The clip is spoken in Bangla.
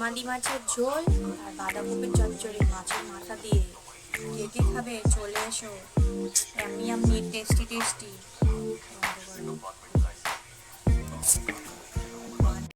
আমাদি মাছের ঝোল আর বাঁধাকপির চচ্চড়ি। মাছের মাথা দিয়ে কে কে খাবে, চলে এসো। এমনি এমনি টেস্টি টেস্টি